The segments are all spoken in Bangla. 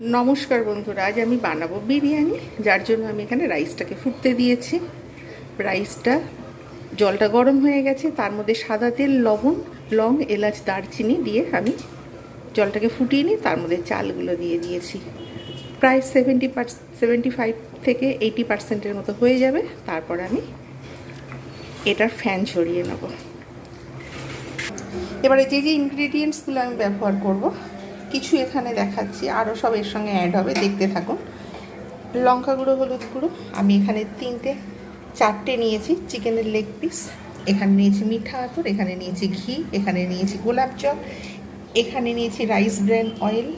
নমস্কার বন্ধুরা, আজ আমি বানাবো বিরিয়ানি, যার জন্য আমি এখানে রাইসটাকে ফুটতে দিয়েছি। রাইসটা, জলটা গরম হয়ে গেছে, তার মধ্যে সাদা তেল, লবণ, লং, এলাচ, দারচিনি দিয়ে আমি জলটাকে ফুটিয়ে নিই তার মধ্যে চালগুলো দিয়ে দিয়েছি। প্রায় সেভেন্টি পার্স সেভেন্টি ফাইভ থেকে এইটি পার্সেন্টের মতো হয়ে যাবে। তারপর আমি এটার ফ্যান ছড়িয়ে নেব। এবারে যে যে ইনগ্রিডিয়েন্টসগুলো আমি ব্যবহার করব কিছু এখানে দেখাচ্ছি আরও সব এর সঙ্গে অ্যাড হবে, দেখতে থাকুন। লঙ্কা গুঁড়ো, হলুদ গুঁড়ো, আমি এখানে তিনটে, চারটে নিয়েছি, চিকেনের লেগ পিস এখানে নিয়েছি মিঠা আতর, এখানে নিয়েছি ঘি, এখানে নিয়েছি গোলাপ জল, এখানে নিয়েছি রাইস ব্র্যান অয়েল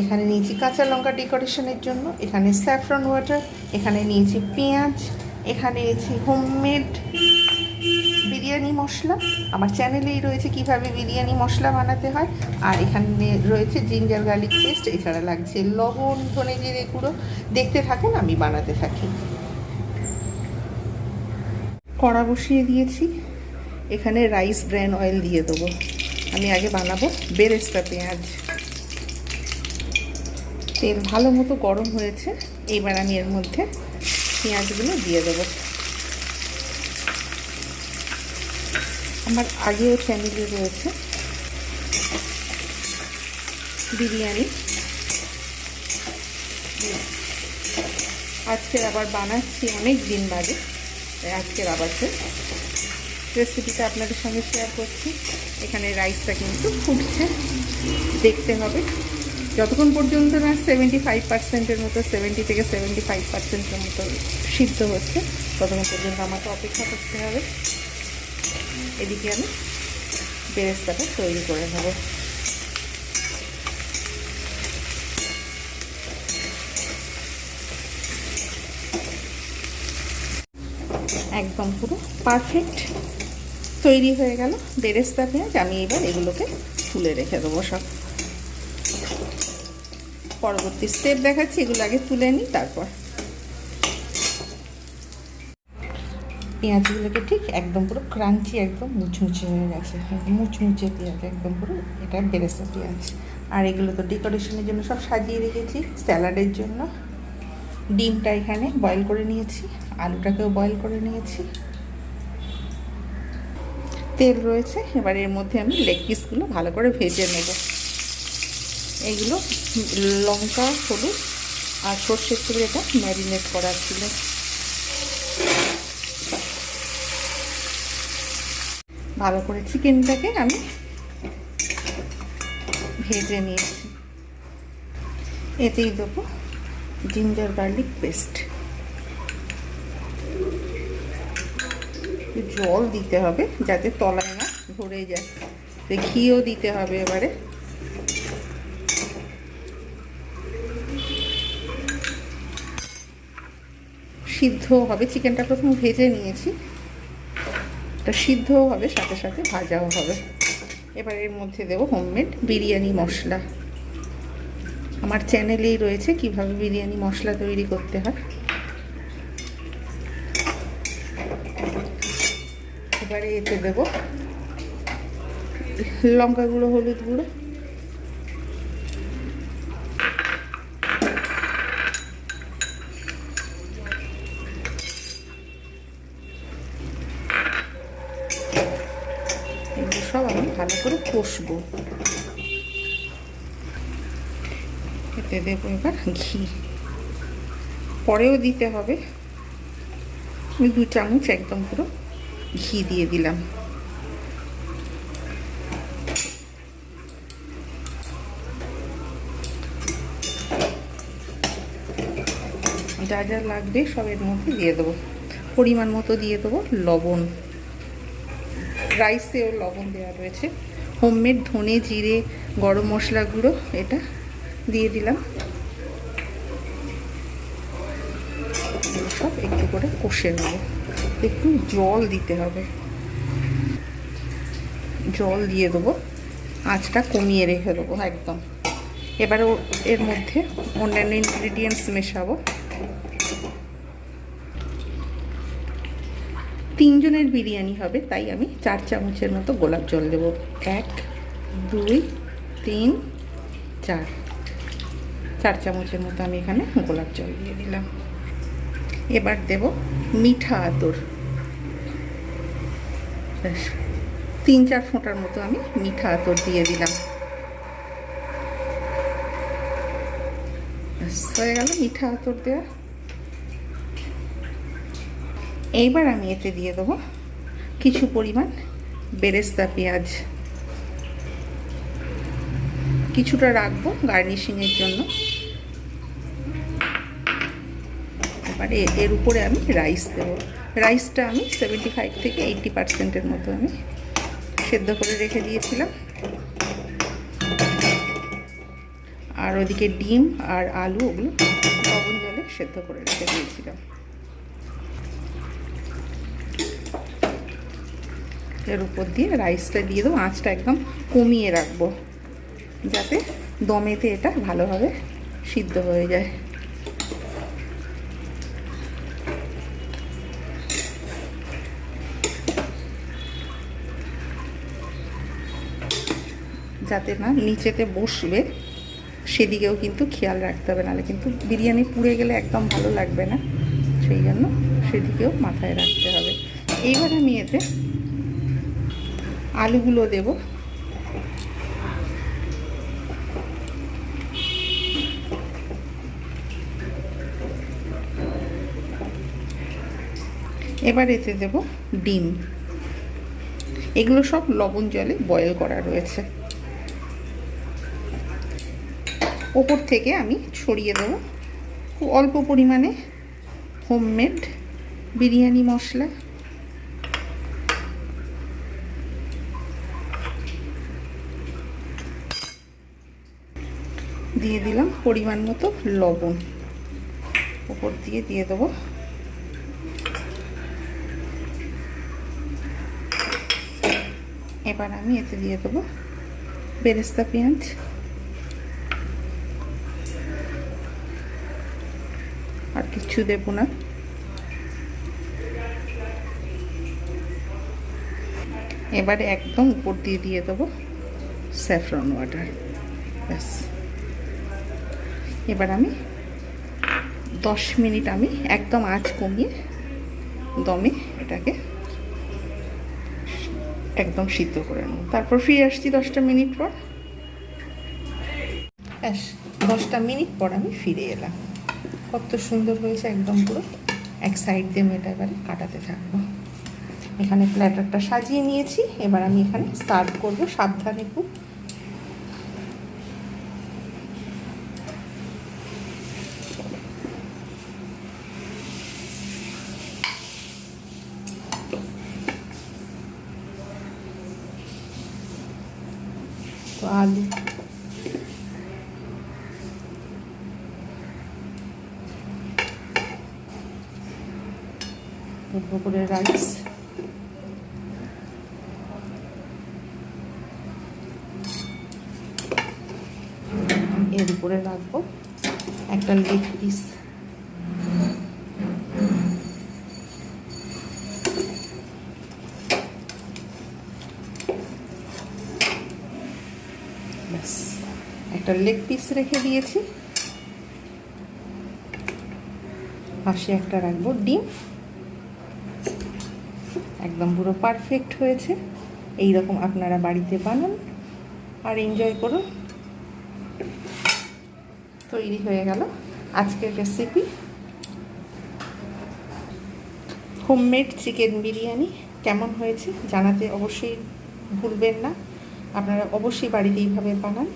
এখানে নিয়েছি কাঁচা লঙ্কা ডেকোরেশনের জন্য, এখানে স্যাফরন ওয়াটার এখানে নিয়েছি পেঁয়াজ, এখানে নিয়েছি হোমমেড বিরিয়ানি মশলা। আমার চ্যানেলেই রয়েছে কীভাবে বিরিয়ানি মশলা বানাতে হয়। আর এখানে রয়েছে জিঞ্জার গার্লিক পেস্ট, এছাড়া লাগছে লবণ, ধনে জিরে গুঁড়ো। দেখতে থাকেন, আমি বানাতে থাকি। কড়া বসিয়ে দিয়েছি। এখানে রাইস ব্র্যান অয়েল দিয়ে দেবো। আমি আগে বানাবো বেরেস্তা পেঁয়াজ। তেল ভালো মতো গরম হয়েছে। এইবার আমি এর মধ্যে পেঁয়াজগুলো দিয়ে দেবো। আমার আগেও চ্যানেলে রয়েছে। বিরিয়ানি। আজকের আবার বানাচ্ছি অনেক দিন বাদে। আজকের আবার রেসিপিটা আপনাদের সঙ্গে শেয়ার করছি। এখানে রাইসটা কিন্তু ফুটছে। দেখতে হবে। যতক্ষণ পর্যন্ত না সেভেন্টি ফাইভ পার্সেন্টের মতো সেভেন্টি থেকে সেভেন্টি ফাইভ পার্সেন্টের মতো সিদ্ধ হচ্ছে, ততক্ষণ পর্যন্ত আমাকে অপেক্ষা করতে হবে। এদিকে আমি বেরেস্তাটা তৈরি করে নেব। একদম পুরো পারফেক্ট তৈরি হয়ে গেল বেরেস্তা পেঁয়াজ। আমি এবার এগুলোকে তুলে রেখে দেবো সব। পরবর্তী স্টেপ দেখাচ্ছি, এগুলো আগে তুলে নিই, তারপর পেঁয়াজগুলোকে ঠিক একদম পুরো ক্রাঞ্চি একদম মুচমুচে হয়ে গেছে। মুচমুচে পেঁয়াজ, একদম পুরো এটা বেরেস্তা পেঁয়াজ। আর এগুলো তো ডেকোরেশনের জন্য সব সাজিয়ে রেখেছি স্যালাডের জন্য। ডিমটা এখানে বয়েল করে নিয়েছি, আলুটাকেও বয়েল করে নিয়েছি। তেল রয়েছে, এবার এর মধ্যে আমি লেগ পিসগুলো ভালো করে ভেজে নেব। এগুলো লঙ্কা, হলুদ আর সর্ষের তেল, এটা ম্যারিনেট করা ছিল। ভালো করে চিকেনটাকে আমি ভেজে নিয়েছি। এতেই দেবো জিঞ্জার গার্লিক পেস্ট জল দিতে হবে যাতে তলায় না ধরে যায়। ঘিও দিতে হবে এবারে। সিদ্ধ হবে। চিকেনটা প্রথমে ভেজে নিয়েছি। এটা সিদ্ধও হবে, সাথে সাথে ভাজাও হবে। এবার এর মধ্যে দেবো হোমমেড বিরিয়ানি মশলা। আমার চ্যানেলেই রয়েছে কীভাবে বিরিয়ানি মশলা তৈরি করতে হয়। এবারে এতে দেবো লঙ্কা গুঁড়ো হলুদ গুঁড়ো এগুলো সব আমি ভালো করে কষবো। এতে দেবো এবার ঘি। পরেও দিতে হবে। আমি দু চামচ একদম পুরো ঘি দিয়ে দিলাম। যা যা লাগবে সব এর মধ্যে দিয়ে দেবো। পরিমাণ মতো দিয়ে দেবো লবণ। রাইসেও লবণ দেওয়া রয়েছে। হোমমেড ধনে জিরে, গরম মশলা গুঁড়ো, এটা দিয়ে দিলাম। সব একটু করে কষে নেব। একটু জল দিতে হবে। জল দিয়ে দেবো। আঁচটা কমিয়ে রেখে দেবো একদম। এবারে এর মধ্যে অন্যান্য ইনগ্রিডিয়েন্টস মেশাবো। তিনজনের বিরিয়ানি হবে, তাই আমি চার চামচের মতো গোলাপ জল দেবো। এক, দুই, তিন, চার। চার চামচের মতো আমি এখানে গোলাপ জল দিয়ে দিলাম। এবার দেব মিঠা আতর। ব্যাস তিন চার ফোঁটার মতো আমি মিঠা আতর দিয়ে দিলাম। হয়ে গেল মিঠা আতর দেওয়া। এইবার আমি এতে দিয়ে দেবো কিছু পরিমাণ বেরেস্তা পেঁয়াজ। কিছুটা রাখব গার্নিশিংয়ের জন্য। এবারে এর উপরে আমি রাইস দেবো। রাইসটা আমি সেভেন্টি ফাইভ থেকে এইটটি পার্সেন্টের মতো আমি সেদ্ধ করে রেখে দিয়েছিলাম। আর ওদিকে ডিম আর আলু ওগুলো লবণ জলে সেদ্ধ করে রেখে দিয়েছিলাম। এর উপর দিয়ে রাইসটা দিয়ে দেবো। আঁচটা একদম কমিয়ে রাখব। যাতে দমেতে এটা ভালোভাবে সিদ্ধ হয়ে যায়। যাতে না নিচেতে বসবে, সেদিকেও কিন্তু খেয়াল রাখতে হবে। নাহলে কিন্তু বিরিয়ানি পুড়ে গেলে একদম ভালো লাগবে না। সেই জন্য সেদিকেও মাথায় রাখতে হবে। এইবার আমি এতে আলুগুলো দেব। এবার এতে দেব ডিম। এগুলো সব লবণ জলে বয়েল করা রয়েছে। ওপর থেকে আমি ছড়িয়ে দেবো। খুব অল্প পরিমাণে হোমমেড বিরিয়ানি মশলা। দিয়ে দিলাম পরিমাণ মতো লবণ। ওপর দিয়ে দিয়ে দেবো। এবার আমি এতে দিয়ে দেবো বেরেস্তা পেঁয়াজ। আর কিছু দেব না। এবারে একদম উপর দিয়ে দিয়ে দেবো স্যাফরন ওয়াটার। ব্যাস। এবার আমি দশ মিনিট আমি একদম আঁচ কমিয়ে দমে এটাকে একদম সিদ্ধ করে নেব। তারপর ফিরে আসছি দশটা মিনিট পর। ব্যাস, দশটা মিনিট পর আমি ফিরে এলাম। কত সুন্দর হয়েছে একদম পুরো। এক সাইড দিয়ে আমি এটা এবারে কাটাতে থাকব। এখানে প্ল্যাটারটা সাজিয়ে নিয়েছি। এবার আমি এখানে সার্ভ করব। সাবধানে খুব তো আলু অল্প করে রাইস এর উপরে রাখব একটা লেগ পিস ব্যাস, একটা লেগ পিস রেখে দিয়েছি। পাশে একটা রাখব ডিম। একদম পুরো পারফেক্ট হয়েছে। এই রকম আপনারা বাড়িতে বানান আর এনজয় করুন। তৈরি হয়ে গেল আজকের রেসিপি হোমমেড চিকেন বিরিয়ানি কেমন হয়েছে জানাতে অবশ্যই ভুলবেন না। আপনারা অবশ্যই বাড়িতে এইভাবে বানান,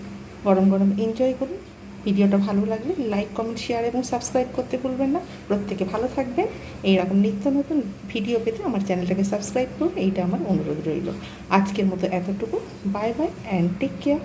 গরম গরম এনজয় করুন। ভিডিওটা ভালো লাগলে লাইক কমেন্ট শেয়ার এবং সাবস্ক্রাইব করতে ভুলবেন না। প্রত্যেকে ভালো থাকবেন। এইরকম নিত্য নতুন ভিডিও পেতে আমার চ্যানেলটাকে সাবস্ক্রাইব করুন। এইটা আমার অনুরোধ রইল। আজকের মতো এতটুকু। Bye bye and take care